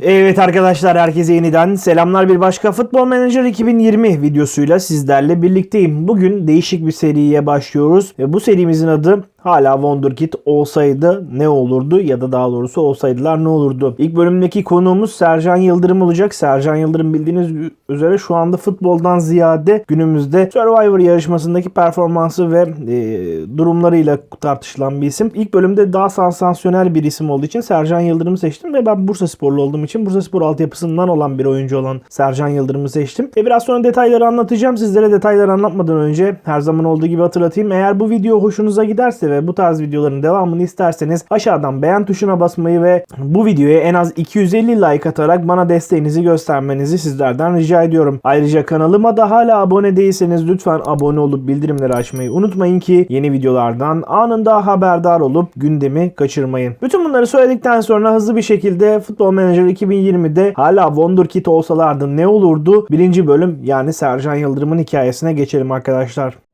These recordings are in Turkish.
Evet arkadaşlar herkese yeniden selamlar bir başka Futbol Manager 2020 videosuyla sizlerle birlikteyim. Bugün değişik bir seriye başlıyoruz ve bu serimizin adı hala Wonderkid olsaydı ne olurdu ya da daha doğrusu olsaydılar ne olurdu. İlk bölümdeki konuğumuz Sercan Yıldırım olacak. Sercan Yıldırım bildiğiniz üzere şu anda futboldan ziyade günümüzde Survivor yarışmasındaki performansı ve e, durumlarıyla tartışılan bir isim. İlk bölümde daha sansasyonel bir isim olduğu için Sercan Yıldırım'ı seçtim ve ben Bursa Sporlu olduğum için Bursa Spor altyapısından olan bir oyuncu olan Sercan Yıldırım'ı seçtim. Ve biraz sonra detayları anlatacağım. Sizlere detayları anlatmadan önce her zaman olduğu gibi hatırlatayım. Eğer bu video hoşunuza giderse ve bu tarz videoların devamını isterseniz aşağıdan beğen tuşuna basmayı ve bu videoya en az 250 like atarak bana desteğinizi göstermenizi sizlerden rica ediyorum. Ayrıca kanalıma da hala abone değilseniz lütfen abone olup bildirimleri açmayı unutmayın ki yeni videolardan anında haberdar olup gündemi kaçırmayın. Bütün bunları söyledikten sonra hızlı bir şekilde Futbol Manager 2020'de hala Wonderkid olsalardı ne olurdu? Birinci bölüm yani Sercan Yıldırım'ın hikayesine geçelim arkadaşlar.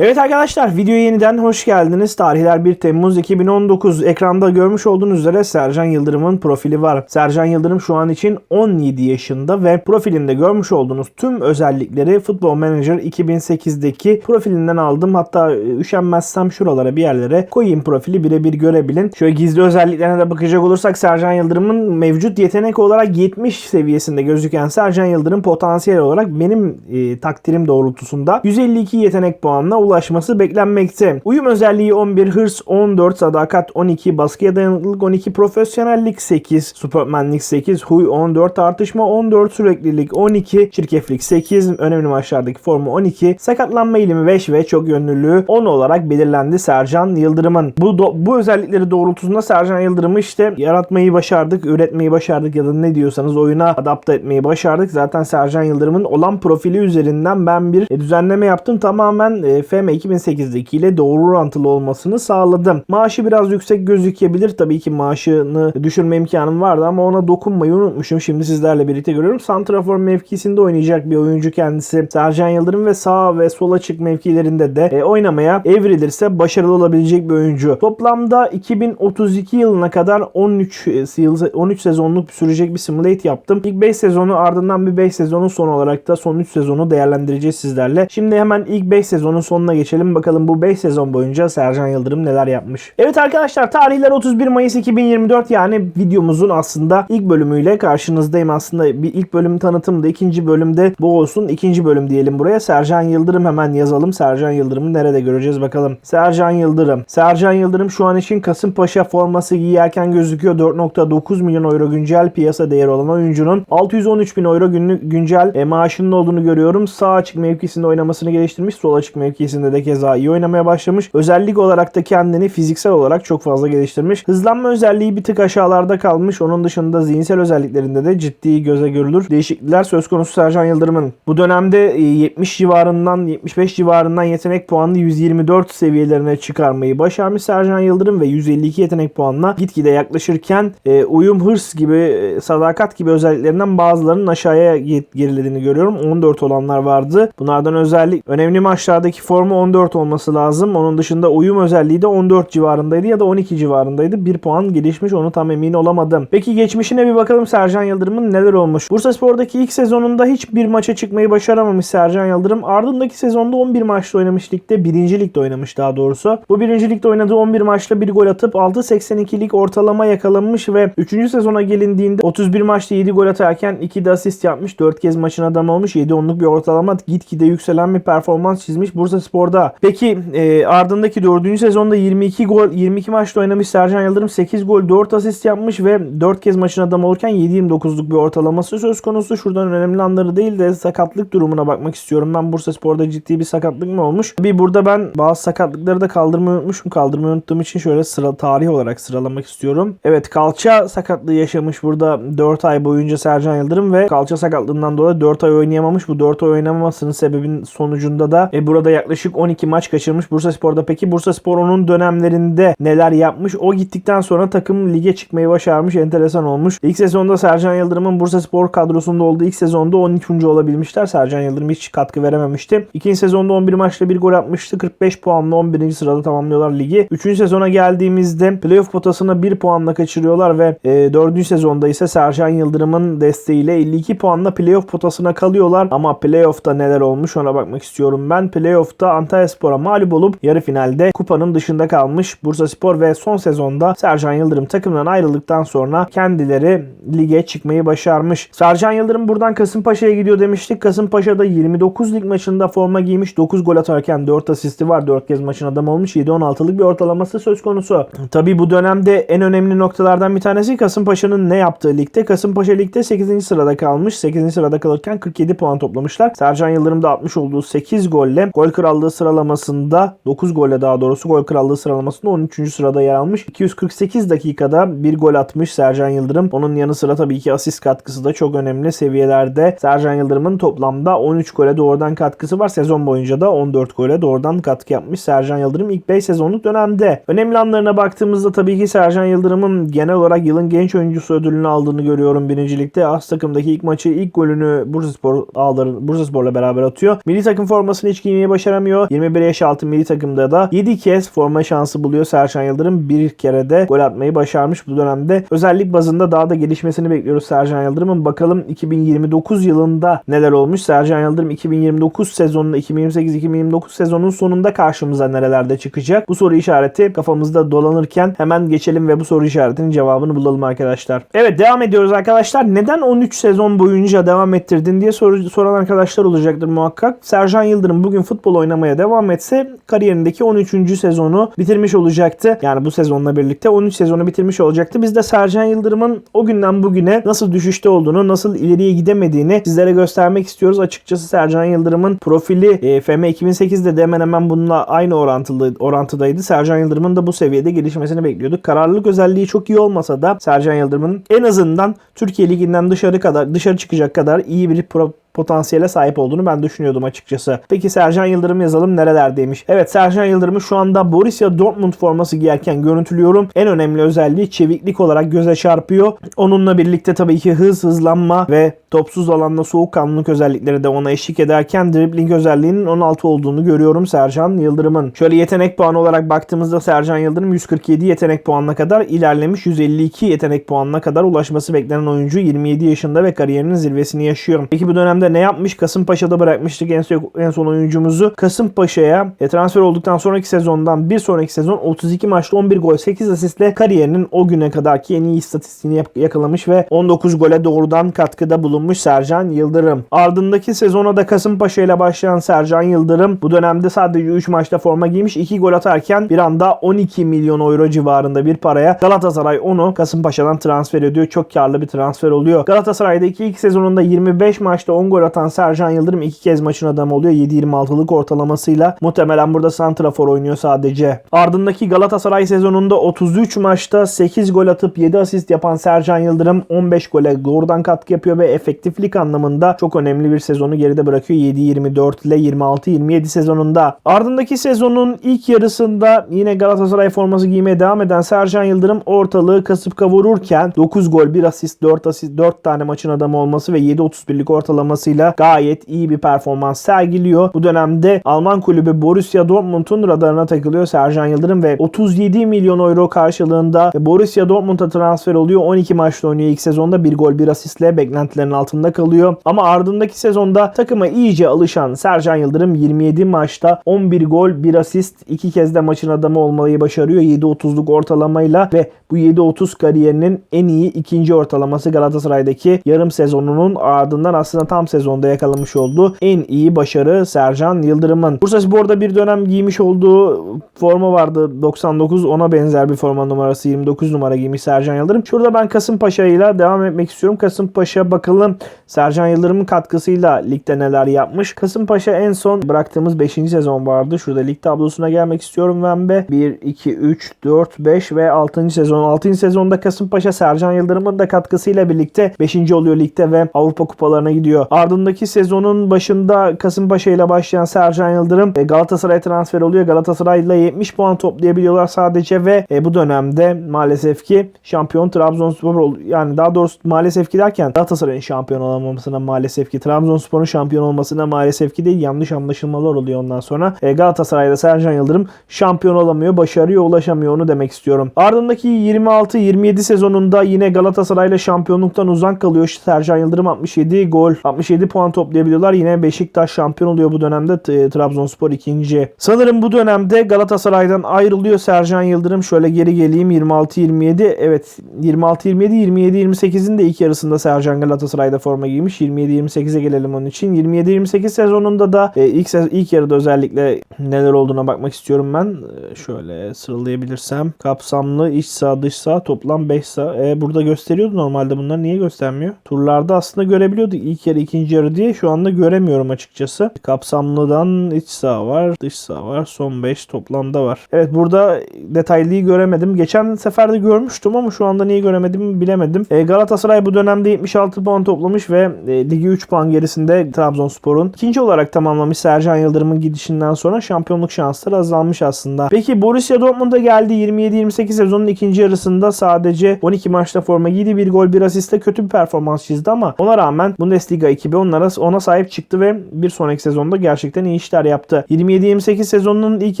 Evet arkadaşlar videoya yeniden hoş geldiniz. Tarihler 1 Temmuz 2019. Ekranda görmüş olduğunuz üzere Sercan Yıldırım'ın profili var. Sercan Yıldırım şu an için 17 yaşında ve profilinde görmüş olduğunuz tüm özellikleri Football Manager 2008'deki profilinden aldım. Hatta e, üşenmezsem şuralara bir yerlere koyayım profili birebir görebilin. Şöyle gizli özelliklerine de bakacak olursak Sercan Yıldırım'ın mevcut yetenek olarak 70 seviyesinde gözüken Sercan Yıldırım potansiyel olarak benim e, takdirim doğrultusunda 152 yetenek puanına ulaşması beklenmekte. Uyum özelliği 11, hırs 14, sadakat 12, baskıya dayanıklılık 12, profesyonellik 8, supermanlik 8, huy 14, tartışma 14, süreklilik 12, çirkeflik 8, önemli maçlardaki formu 12, sakatlanma eğilimi 5 ve çok yönlülüğü 10 olarak belirlendi Sercan Yıldırım'ın. Bu bu özellikleri doğrultusunda Sercan Yıldırım'ı işte yaratmayı başardık, üretmeyi başardık ya da ne diyorsanız oyuna adapte etmeyi başardık. Zaten Sercan Yıldırım'ın olan profili üzerinden ben bir e, düzenleme yaptım. Tamamen e, FM 2008'deki ile doğru orantılı olmasını sağladım. Maaşı biraz yüksek gözükebilir. Tabii ki maaşını düşürme imkanım vardı ama ona dokunmayı unutmuşum. Şimdi sizlerle birlikte görüyorum. Santrafor mevkisinde oynayacak bir oyuncu kendisi. Sercan Yıldırım ve sağ ve sol açık mevkilerinde de e, oynamaya evrilirse başarılı olabilecek bir oyuncu. Toplamda 2032 yılına kadar 13 yıl 13 sezonluk sürecek bir simulate yaptım. İlk 5 sezonu ardından bir 5 sezonun son olarak da son 3 sezonu değerlendireceğiz sizlerle. Şimdi hemen ilk 5 sezonun sonuna geçelim. Bakalım bu 5 sezon boyunca Sercan Yıldırım neler yapmış. Evet arkadaşlar tarihler 31 Mayıs 2024 yani videomuzun aslında ilk bölümüyle karşınızdayım. Aslında bir ilk bölüm tanıtımda ikinci bölümde bu olsun. ikinci bölüm diyelim buraya. Sercan Yıldırım hemen yazalım. Sercan Yıldırım'ı nerede göreceğiz bakalım. Sercan Yıldırım. Sercan Yıldırım şu an için Kasımpaşa forması giyerken gözüküyor. 4.9 milyon euro güncel piyasa değeri olan oyuncunun 613 bin euro günlük güncel e, maaşının olduğunu görüyorum. Sağ açık mevkisinde oynamasını geliştirmiş. Sol açık mevkisinde de keza iyi oynamaya başlamış. Özellik olarak da kendini fiziksel olarak çok fazla geliştirmiş. Hızlanma özelliği bir tık aşağılarda kalmış. Onun dışında zihinsel özelliklerinde de ciddi göze görülür. Değişiklikler söz konusu Sercan Yıldırım'ın. Bu dönemde e, 70 civarından 75 civarından yetenek puanını 124 seviyelerine çıkarmayı başarmış Sercan Yıldırım ve 152 yetenek puanına gitgide yaklaşırken e, uyum, hırs gibi, e, sadakat gibi özelliklerinden bazılarının aşağıya gerilediğini görüyorum. 14 olanlar vardı. Bunlardan özellik önemli maçlardaki formu 14 olması lazım. Onun dışında uyum özelliği de 14 civarındaydı ya da 12 civarındaydı. 1 puan gelişmiş onu tam emin olamadım. Peki geçmişine bir bakalım Sercan Yıldırım'ın neler olmuş. Bursa Spor'daki ilk sezonunda hiçbir maça çıkmayı başaramamış Sercan Yıldırım. Ardındaki sezonda 11 maçta oynamış ligde. 1. ligde oynamış daha doğrusu. Bu 1. ligde oynadığı 11 maçta bir gol atıp 6.82'lik ortalama yakalamış ve 3. sezona gelindiğinde 31 maçta 7 gol atarken 2 de asist yapmış. 4 kez maçın adamı olmuş. 7 onluk bir ortalama gitgide yükselen bir performans çizmiş Bursa Spor'da. Peki e, ardındaki 4. sezonda 22 gol 22 maçta oynamış Sercan Yıldırım 8 gol 4 asist yapmış ve 4 kez maçın adamı olurken 7.29'luk bir ortalaması söz konusu. Şuradan önemli anları değil de sakatlık durumuna bakmak istiyorum. Ben Bursa Spor'da ciddi bir sakatlık mı olmuş? Bir burada ben bazı sakatlıkları da kaldırmayı unutmuşum. Kaldırmayı unuttuğum için şöyle sıra tarih olarak sıralamak istiyorum. Evet kalça sakatlığı yaşamış burada 4 ay boyunca Sercan Yıldırım ve kalça sakatlığından dolayı 4 ay oynayamamış. Bu 4 ay oynamamasının sebebinin sonucunda da e, burada yaklaşık yaklaşık 12 maç kaçırmış Bursa Spor'da. Peki Bursa Spor onun dönemlerinde neler yapmış? O gittikten sonra takım lige çıkmayı başarmış. Enteresan olmuş. İlk sezonda Sercan Yıldırım'ın Bursa Spor kadrosunda olduğu ilk sezonda 13. olabilmişler. Sercan Yıldırım hiç katkı verememişti. İkinci sezonda 11 maçta bir gol atmıştı. 45 puanla 11. sırada tamamlıyorlar ligi. Üçüncü sezona geldiğimizde playoff potasına 1 puanla kaçırıyorlar ve e, 4. sezonda ise Sercan Yıldırım'ın desteğiyle 52 puanla playoff potasına kalıyorlar. Ama playoff'ta neler olmuş ona bakmak istiyorum ben. Playoff'ta Antalyaspor'a mağlup olup yarı finalde kupanın dışında kalmış Bursa Spor ve son sezonda Sercan Yıldırım takımdan ayrıldıktan sonra kendileri lige çıkmayı başarmış. Sercan Yıldırım buradan Kasımpaşa'ya gidiyor demiştik. Kasımpaşa'da 29 lig maçında forma giymiş. 9 gol atarken 4 asisti var. 4 kez maçın adamı olmuş. 7-16'lık bir ortalaması söz konusu. Tabi bu dönemde en önemli noktalardan bir tanesi Kasımpaşa'nın ne yaptığı ligde. Kasımpaşa ligde 8. sırada kalmış. 8. sırada kalırken 47 puan toplamışlar. Sercan Yıldırım da atmış olduğu 8 golle gol krallığı sıralamasında 9 golle daha doğrusu gol krallığı sıralamasında 13. sırada yer almış. 248 dakikada bir gol atmış Sercan Yıldırım. Onun yanı sıra tabii ki asist katkısı da çok önemli seviyelerde. Sercan Yıldırım'ın toplamda 13 gole doğrudan katkısı var. Sezon boyunca da 14 gole doğrudan katkı yapmış Sercan Yıldırım ilk 5 sezonluk dönemde. Önemli anlarına baktığımızda tabii ki Sercan Yıldırım'ın genel olarak yılın genç oyuncusu ödülünü aldığını görüyorum birincilikte. As takımdaki ilk maçı ilk golünü Bursaspor ağları Bursaspor'la beraber atıyor. Milli takım formasını hiç giymeyi başaramıyor. 21 yaş altı milli takımda da 7 kez forma şansı buluyor Sercan Yıldırım. Bir kere de gol atmayı başarmış bu dönemde. Özellik bazında daha da gelişmesini bekliyoruz Sercan Yıldırım'ın. Bakalım 2029 yılında neler olmuş. Sercan Yıldırım 2029 sezonunda 2028-2029 sezonun sonunda karşımıza nerelerde çıkacak? Bu soru işareti kafamızda dolanırken hemen geçelim ve bu soru işaretinin cevabını bulalım arkadaşlar. Evet devam ediyoruz arkadaşlar. Neden 13 sezon boyunca devam ettirdin diye sor soran arkadaşlar olacaktır muhakkak. Sercan Yıldırım bugün futbol oynamaya devam etse kariyerindeki 13. sezonu bitirmiş olacaktı. Yani bu sezonla birlikte 13 sezonu bitirmiş olacaktı. Biz de Sercan Yıldırım'ın o günden bugüne nasıl düşüşte olduğunu, nasıl ileriye gidemediğini sizlere göstermek istiyoruz. Açıkçası Sercan Yıldırım'ın profili e, FM 2008'de de hemen hemen bununla aynı orantılı orantıdaydı. Sercan Yıldırım'ın da bu seviyede gelişmesini bekliyorduk. Kararlılık özelliği çok iyi olmasa da Sercan Yıldırım'ın en azından Türkiye Ligi'nden dışarı kadar dışarı çıkacak kadar iyi bir pro potansiyele sahip olduğunu ben düşünüyordum açıkçası. Peki Sercan Yıldırım yazalım nerelerdeymiş? Evet Sercan Yıldırım'ı şu anda Borussia Dortmund forması giyerken görüntülüyorum. En önemli özelliği çeviklik olarak göze çarpıyor. Onunla birlikte tabii ki hız, hızlanma ve topsuz alanda soğukkanlılık özellikleri de ona eşlik ederken dribbling özelliğinin 16 olduğunu görüyorum Sercan Yıldırım'ın. Şöyle yetenek puanı olarak baktığımızda Sercan Yıldırım 147 yetenek puanına kadar ilerlemiş. 152 yetenek puanına kadar ulaşması beklenen oyuncu 27 yaşında ve kariyerinin zirvesini yaşıyor. Peki bu dönemde ne yapmış? Kasımpaşa'da bırakmıştık en son, en son oyuncumuzu. Kasımpaşa'ya e, transfer olduktan sonraki sezondan bir sonraki sezon 32 maçta 11 gol 8 asistle kariyerinin o güne kadarki en iyi istatistiğini yakalamış ve 19 gole doğrudan katkıda bulunmuş Sercan Yıldırım. Ardındaki sezona da Kasımpaşa ile başlayan Sercan Yıldırım bu dönemde sadece 3 maçta forma giymiş 2 gol atarken bir anda 12 milyon euro civarında bir paraya Galatasaray onu Kasımpaşa'dan transfer ediyor. Çok karlı bir transfer oluyor. Galatasaray'daki ilk sezonunda 25 maçta 10 gol atan Sercan Yıldırım iki kez maçın adamı oluyor. 7-26'lık ortalamasıyla. Muhtemelen burada santrafor oynuyor sadece. Ardındaki Galatasaray sezonunda 33 maçta 8 gol atıp 7 asist yapan Sercan Yıldırım 15 gole doğrudan katkı yapıyor ve efektiflik anlamında çok önemli bir sezonu geride bırakıyor. 7-24 ile 26-27 sezonunda. Ardındaki sezonun ilk yarısında yine Galatasaray forması giymeye devam eden Sercan Yıldırım ortalığı kasıp kavururken 9 gol 1 asist 4 asist 4 tane maçın adamı olması ve 7-31'lik ortalamasıyla gayet iyi bir performans sergiliyor. Bu dönemde Alman kulübü Borussia Dortmund'un radarına takılıyor Sercan Yıldırım ve 37 milyon euro karşılığında Borussia Dortmund'a transfer oluyor. 12 maçta oynuyor ilk sezonda 1 gol 1 asistle beklentilerin altında kalıyor. Ama ardındaki sezonda takıma iyice alışan Sercan Yıldırım 27 maçta 11 gol 1 asist 2 kez de maçın adamı olmayı başarıyor 7.30'luk ortalamayla ve bu 7.30 kariyerinin en iyi ikinci ortalaması Galatasaray'daki yarım sezonunun ardından aslında tam sezonda yakalamış olduğu en iyi başarı Sercan Yıldırım'ın. Bursa Spor'da bir dönem giymiş olduğu forma vardı 99 ona benzer bir forma numarası 29 numara giymiş Sercan Yıldırım. Şurada ben Kasımpaşa ile devam etmek istiyorum. Kasımpaşa bakalım Sercan Yıldırım'ın katkısıyla ligde neler yapmış. Kasımpaşa en son bıraktığımız 5. sezon vardı. Şurada lig tablosuna gelmek istiyorum ben be. 1, 2, 3, 4, 5 ve 6. sezon. 6. sezonda Kasımpaşa Sercan Yıldırım'ın da katkısıyla birlikte 5. oluyor ligde ve Avrupa kupalarına gidiyor. Ardındaki sezonun başında Kasımpaşa ile başlayan Sercan Yıldırım e, Galatasaray transfer oluyor. Galatasaray'la 70 puan toplayabiliyorlar sadece ve e, bu dönemde maalesef ki şampiyon Trabzonspor oldu. Yani daha doğrusu maalesef ki derken Galatasaray'ın şampiyon olamamasına maalesef ki Trabzonspor'un şampiyon olmasına maalesef ki değil yanlış anlaşılmalar oluyor ondan sonra. E, Galatasaray'da Sercan Yıldırım şampiyon olamıyor, başarıya ulaşamıyor onu demek istiyorum. Ardındaki 26-27 sezonunda yine Galatasaray'la şampiyonluktan uzak kalıyor. Sercan Yıldırım 67 gol, 67 puan toplayabiliyorlar. Yine Beşiktaş şampiyon oluyor bu dönemde. Trabzonspor ikinci. Sanırım bu dönemde Galatasaray'dan ayrılıyor Sercan Yıldırım. Şöyle geri geleyim 26-27. Evet 26-27, 27-28'in de ilk yarısında Sercan Galatasaray'da forma giymiş. 27-28'e gelelim onun için. 27-28 sezonunda da e, ilk se- ilk yarıda özellikle neler olduğuna bakmak istiyorum ben. E, şöyle sıralayabilirsem. Kapsamlı iç sağ dış sağ toplam 5 sağ. E, burada gösteriyordu normalde bunlar niye göstermiyor? Turlarda aslında görebiliyorduk ilk yarı ikinci yarı diye. Şu anda göremiyorum açıkçası. Kapsamlıdan iç sağ var dış sağ var son 5 toplamda var. Evet burada detaylıyı göremedim. Geçen sefer de görmüştüm ama şu anda niye göremedim bilemedim. E, Galatasaray bu dönemde 76 puan toplamış ve e, ligi 3 puan gerisinde Trabzonspor'un. ikinci olarak tamamlamış Sercan Yıldırım'ın gidişinden sonra şampiyonluk şansları azalmış aslında. Peki Borussia Dortmund'a geldi 27-28 sezonun ikinci yarısında sadece 12 maçta forma giydi. Bir gol bir asiste kötü bir performans çizdi ama ona rağmen Bundesliga ekibi onlara ona sahip çıktı ve bir sonraki sezonda gerçekten iyi işler yaptı. 27-28 sezonunun ilk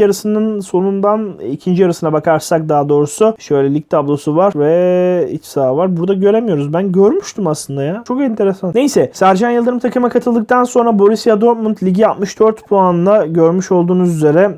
yarısının sonundan ikinci yarısına bakarsak daha doğrusu şöyle lig tablosu var ve iç saha var. Burada göremiyoruz. Ben görmüştüm aslında ya. Çok enteresan. Neyse Sercan Yıldırım takıma katıldıktan sonra Borussia Dortmund ligi 64 puanla görmüş olduğunuz üzere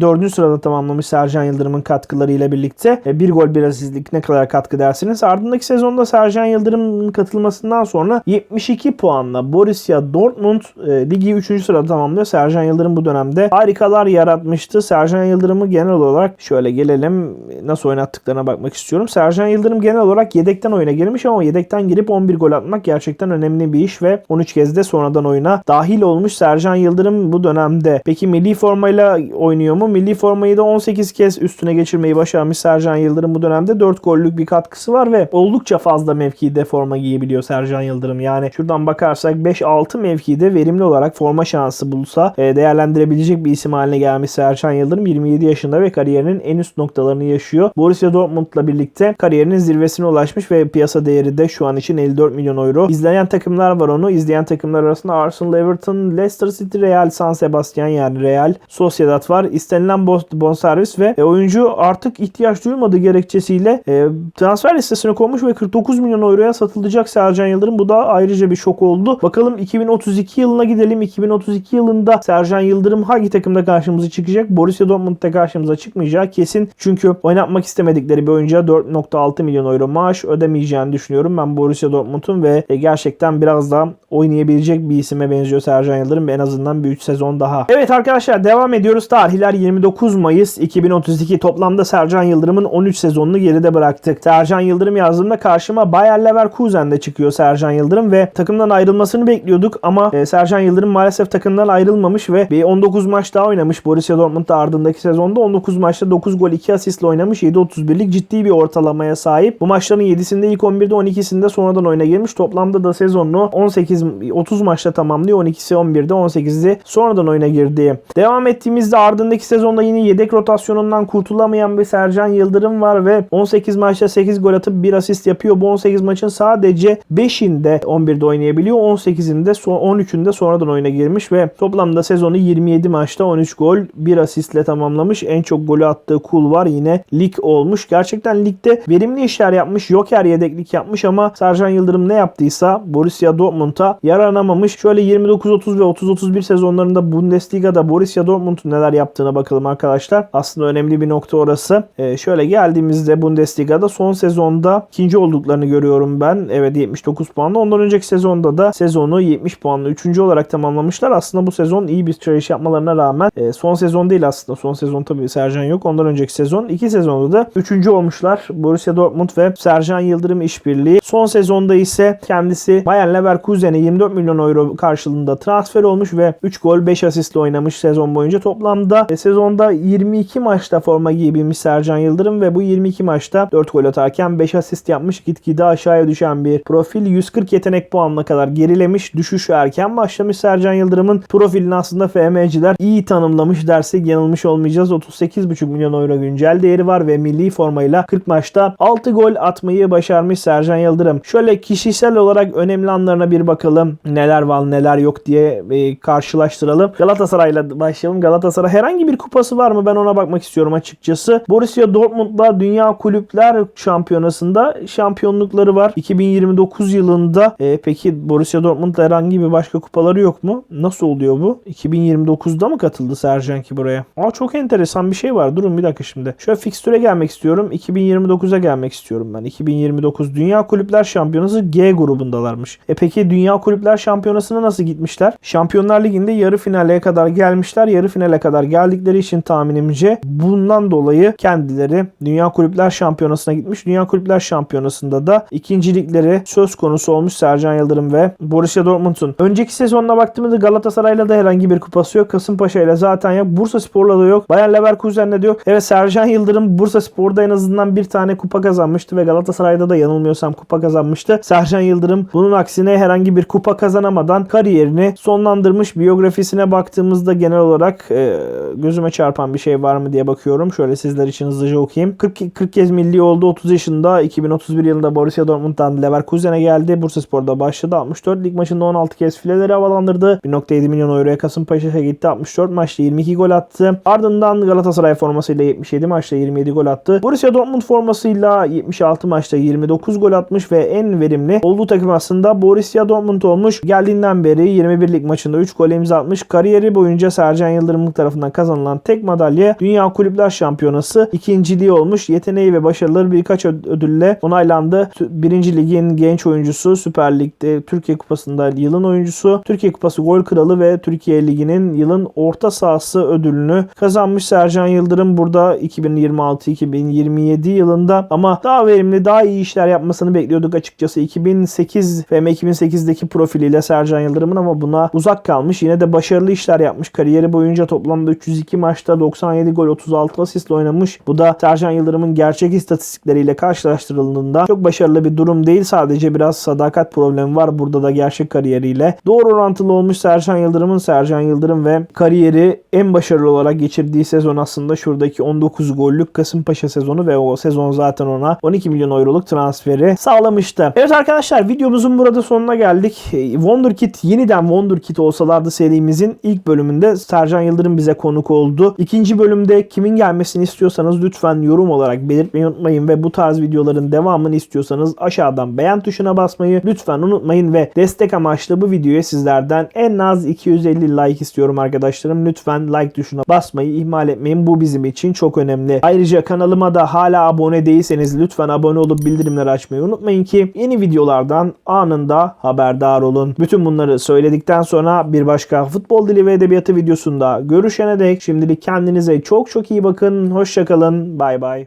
4. sırada tamamlamış Sercan Yıldırım'ın katkılarıyla birlikte. E, Bir gol bir asistlik ne kadar katkı dersiniz. Ardındaki sezonda Sercan Yıldırım'ın katılmasından sonra 72 puanla Borussia Dortmund e, ligi 3. sırada tamamlıyor. Sercan Yıldırım bu dönemde harikalar yaratmıştı. Sercan Yıldırım'ı genel olarak şöyle gelelim nasıl oynattıklarına bakmak istiyorum. Sercan Yıldırım genel olarak yedekten oyuna girmiş ama yedekten girip 11 gol atmak gerçekten önemli bir iş ve 13 kez de sonradan oyuna dahil olmuş Sercan Yıldırım bu dönemde. Peki milli formayla oynuyor mu? Milli formayı da 18 kez üstüne geçirmeyi başarmış Sercan Yıldırım bu dönemde 4 gollük bir katkısı var ve oldukça fazla mevkide forma giyebiliyor Sercan Yıldırım. Yani şuradan bakarsak 5-6 mevkide verimli olarak forma şansı bulsa e, değerlendirebilecek bir isim haline gelmiş Sercan Yıldırım 27 yaşında ve kariyerinin en üst noktalarını yaşıyor. Borussia Dortmund'la birlikte kariyerinin zirvesine ulaşmış ve piyasa değeri de şu an için 54 milyon euro. İzleyen takımlar var onu. İzleyen takımlar arasında Arsenal, Everton, Leicester City, Real, San Sebastian yani Real, Sociedad var. İstenilen bon- bonservis ve e, oyuncu artık ihtiyaç duymadığı gerekçesiyle e, transfer listesine konmuş ve 49 milyon euroya satılacak Sercan Yıldırım. Bu da ayrıca bir şok oldu. Bakalım 2032 yılına gidelim. 2032 yılında Sercan Yıldırım hangi takımda karşımıza çıkacak? Borussia Dortmund'da karşımıza çıkmayacağı kesin. Çünkü oynatmak istemedikleri bir oyuncuya 4.6 milyon euro maaş ödemeyeceğini düşünüyorum. Ben Borussia Dortmund'un ve e, gerçekten biraz daha oynayabilecek bir isime benziyor Sercan Yıldırım. En azından bir 3 sezon daha. Evet arkadaşlar devam ediyoruz. Tarihler 29 Mayıs 2032. Toplamda Sercan Yıldırım'ın 13 sezonunu geride bıraktık. Sercan Yıldırım yazdığımda karşıma Bayer Leverkusen'de çıkıyor Sercan Yıldırım ve takımdan ayrılmasını bekliyorduk ama e, Sercan Yıldırım maalesef takımdan ayrılmamış ve bir 19 maç daha oynamış Borussia Dortmund'da ardındaki sezonda 19 maçta 9 gol 2 asistle oynamış 7.31'lik ciddi bir ortalamaya sahip. Bu maçların 7'sinde ilk 11'de 12'sinde sonradan oyuna girmiş. Toplamda da sezonunu 18 30 maçta tamamlıyor. 12'si 11'de 18'i sonradan oyuna girdi. Devam ettiğimizde ardındaki sezonda yine yedek rotasyonundan kurtulamayan bir Sercan Yıldırım var ve 18 maçta 8 gol atıp 1 asist yapıyor. Bu 18 maçın sadece 5'inde 11'de oynayabiliyor. 18'inde son 13'ünde sonradan oyuna girmiş ve toplamda sezonu 27 maçta 13 gol 1 asistle tamamlamış. En çok golü attığı kul var yine lig olmuş. Gerçekten ligde verimli işler yapmış. Joker yedeklik yapmış ama Sercan Yıldırım ne yaptıysa Borussia Dortmund'a yaranamamış. Şöyle 29-30 ve 30-31 sezonlarında Bundesliga'da Borussia Dortmund'un neler yaptığına bakalım arkadaşlar. Aslında önemli bir nokta orası. Ee, şöyle geldiğimizde Bundesliga'da son sezonda ikinci olduklarını görüyorum ben. Evet 79 puanla. Ondan önceki sezonda da sezonu 70 puanla 3. olarak tamamlamışlar. Aslında bu sezon iyi bir çıkış yapmalarına rağmen e, son sezon değil aslında. Son sezon tabii Sercan yok. Ondan önceki sezon. iki sezonda da 3. olmuşlar. Borussia Dortmund ve Sercan Yıldırım işbirliği. Son sezonda ise kendisi Bayer Leverkusen'e 24 milyon euro karşılığında transfer olmuş ve 3 gol 5 asistle oynamış sezon boyunca. Toplamda e, sezonda 22 maçta forma giyebilmiş Sercan Yıldırım ve bu 22 maçta 4 gol atarken 5 asist yapmış. Gitgide aşağıya düşen bir profil. 140 yetenek puanına kadar geriledi gerilemiş, düşüşü erken başlamış Sercan Yıldırım'ın profilini aslında FM'ciler iyi tanımlamış dersek yanılmış olmayacağız. 38,5 milyon euro güncel değeri var ve milli formayla 40 maçta 6 gol atmayı başarmış Sercan Yıldırım. Şöyle kişisel olarak önemli anlarına bir bakalım. Neler var neler yok diye e, karşılaştıralım. Galatasaray'la başlayalım. Galatasaray herhangi bir kupası var mı? Ben ona bakmak istiyorum açıkçası. Borussia Dortmund'la Dünya Kulüpler Şampiyonası'nda şampiyonlukları var. 2029 yılında e, peki Borussia Dortmund'da herhangi bir başka kupaları yok mu? Nasıl oluyor bu? 2029'da mı katıldı Sercan ki buraya? Aa çok enteresan bir şey var. Durun bir dakika şimdi. Şöyle fikstüre gelmek istiyorum. 2029'a gelmek istiyorum ben. 2029 Dünya Kulüpler Şampiyonası G grubundalarmış. E peki Dünya Kulüpler Şampiyonası'na nasıl gitmişler? Şampiyonlar Ligi'nde yarı finale kadar gelmişler. Yarı finale kadar geldikleri için tahminimce bundan dolayı kendileri Dünya Kulüpler Şampiyonası'na gitmiş. Dünya Kulüpler Şampiyonası'nda da ikincilikleri söz konusu olmuş Sercan Yıldırım ve Borussia Dortmund'un. Önceki sezonuna baktığımızda Galatasaray'la da herhangi bir kupası yok. Kasımpaşa ile zaten yok. Bursa Spor'la da yok. Bayer Leverkusen'le de yok. Evet Sercan Yıldırım Bursa Spor'da en azından bir tane kupa kazanmıştı ve Galatasaray'da da yanılmıyorsam kupa kazanmıştı. Sercan Yıldırım bunun aksine herhangi bir kupa kazanamadan kariyerini sonlandırmış. Biyografisine baktığımızda genel olarak e, gözüme çarpan bir şey var mı diye bakıyorum. Şöyle sizler için hızlıca okuyayım. 40, 40 kez milli oldu. 30 yaşında 2031 yılında Borussia Dortmund'dan Leverkusen'e geldi. Bursa Spor'da başladı. 64 lig maçında 16 kez fileleri havalandırdı. 1.7 milyon euroya Kasımpaşa'ya gitti. 64 maçta 22 gol attı. Ardından Galatasaray formasıyla 77 maçta 27 gol attı. Borussia Dortmund formasıyla 76 maçta 29 gol atmış ve en verimli olduğu takım aslında Borussia Dortmund olmuş. Geldiğinden beri 21 lig maçında 3 gol imza atmış. Kariyeri boyunca Sercan Yıldırım tarafından kazanılan tek madalya Dünya Kulüpler Şampiyonası ikinciliği olmuş. Yeteneği ve başarıları birkaç ödülle onaylandı. T- Birinci Lig'in genç oyuncusu, Süper Lig'de Türkiye Kupası'nda yılın oyuncusu, Türkiye Kupası gol kralı ve Türkiye Ligi'nin yılın orta sahası ödülünü kazanmış Sercan Yıldırım burada 2026-2027 yılında ama daha verimli, daha iyi işler yapmasını bekliyorduk açıkçası. 2008 ve 2008'deki profiliyle Sercan Yıldırım'ın ama buna uzak kalmış. Yine de başarılı işler yapmış. Kariyeri boyunca toplamda 302 maçta 97 gol 36 asistle oynamış. Bu da Sercan Yıldırım'ın gerçek istatistikleriyle karşılaştırıldığında çok başarılı bir durum değil. Sadece biraz sadakat problemi var burada da gerçek kariyeriyle. Doğru orantılı olmuş Sercan Yıldırım'ın Sercan Yıldırım ve kariyeri en başarılı olarak geçirdiği sezon aslında şuradaki 19 gollük Kasımpaşa sezonu ve o sezon zaten ona 12 milyon euroluk transferi sağlamıştı. Evet arkadaşlar videomuzun burada sonuna geldik. E, Wonderkid yeniden Wonderkid olsalardı serimizin ilk bölümünde Sercan Yıldırım bize konuk oldu. İkinci bölümde kimin gelmesini istiyorsanız lütfen yorum olarak belirtmeyi unutmayın ve bu tarz videoların devamını istiyorsanız aşağıdan beğen tuşuna basmayı lütfen unutmayın ve destek amaçlı bu videoya sizlerden en az 250 like istiyorum arkadaşlarım. Lütfen like tuşuna basmayı ihmal etmeyin. Bu bizim için çok önemli. Ayrıca kanalıma da hala abone değilseniz lütfen abone olup bildirimleri açmayı unutmayın ki yeni videolardan anında haberdar olun. Bütün bunları söyledikten sonra bir başka futbol dili ve edebiyatı videosunda görüşene dek şimdilik kendinize çok çok iyi bakın. Hoşçakalın. Bay bay.